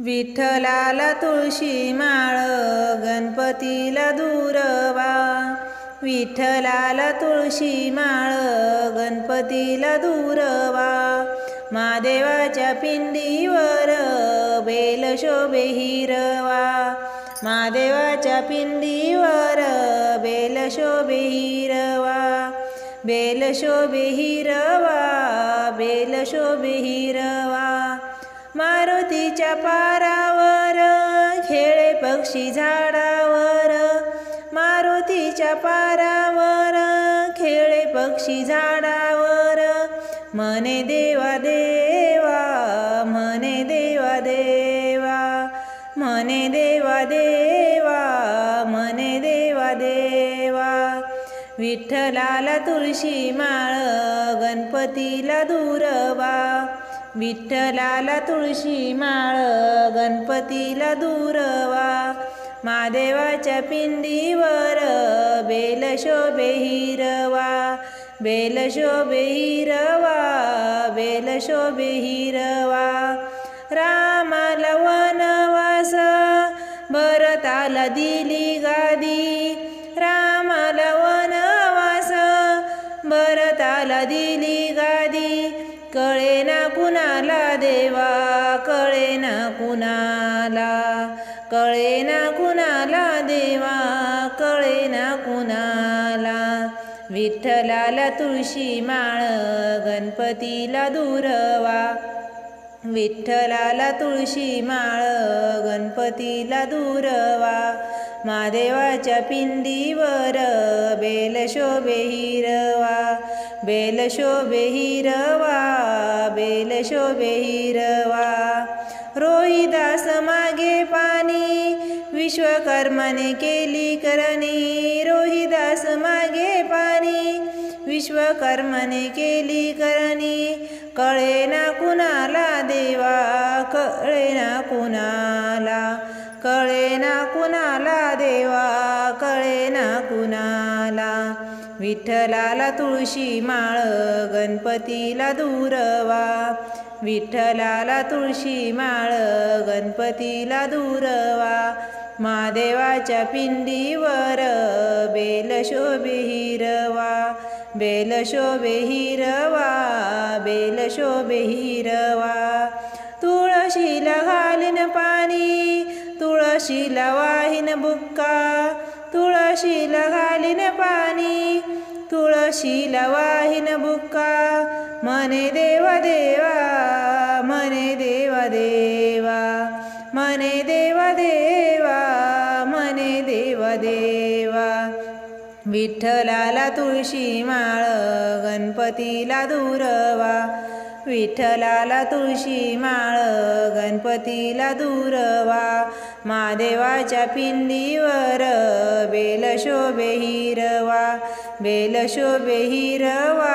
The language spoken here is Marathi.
विठ्ठलाला तुळशी माळ गणपतीला दूरवा. विठ्ठलाला तुळशी माळ गणपतीला दूरवा. महादेवाच्या पिंडीवर बेल शोभे हिरवा. महादेवाच्या पिंडीवर बेल शोभे हिरवा. बेल शोभे हिरवा बेल शोभे हिरवा. पारावर खेळे पक्षी झाडावर मारुतीच्या पारावर खेळे पक्षी झाडावर. मने देवा देवा मने देवा देवा. मने देवा देवा मने देवा देवा. विठ्ठलाला तुळशी माळ गणपतीला दूरवा. विठ्ठलाला तुळशी माळ गणपतीला दूरवा महादेवाच्या पिंडीवर बेल शोभे हिरवा. बेल शोभे हिरवा बेल शोभे हिरवा. रामाला वनवास भरताला दिली गादी. ताला दिली गादी. कळे ना कुणाला देवा कळे ना कुणाला. कळे ना कुणाला देवा कळे ना कुणाला. विठ्ठलाला तुळशी माळ गणपतीला दूरवा. विठ्ठलाला तुळशी माळ गणपतीला दूरवा. महादेवाच्या पिंडीवर बेल शोभे हिरवा. बेल शोभे हिरवा बेल शोभे हिरवा. रोहिदास मागे पाणी विश्वकर्माने केली करणी. रोहिदास मागे पाणी विश्वकर्माने केली करणी. कळे ना कुणाला देवा कळे ना कुणाला. कळे ना कुणाला देवा कळे ना कुणाला. विठ्ठलाला तुळशी माळ गणपतीला दूरवा. विठ्ठलाला तुळशी माळ गणपतीला दूरवा. महादेवाच्या पिंडीवर बेल शोभे हिरवा. बेल शोभे हिरवा बेल शोभे हिरवा. तुळशीला घालीन पाणी तुळशीला वाहीन बुक्का. तुळशीला घालीन पाणी तुळशीला वाहीन बुक्का. मने देवा देवा मने देवा देवा. मने देवा देवा मने देवा देवा. विठ्ठलाला तुळशी माळ गणपतीला दूरवा. विठ्ठलाला तुळशी माळ गणपतीला दूरवा. महादेवाच्या पिंडीवर बेल शोभे हिरवा. बेल शोभे हिरवा.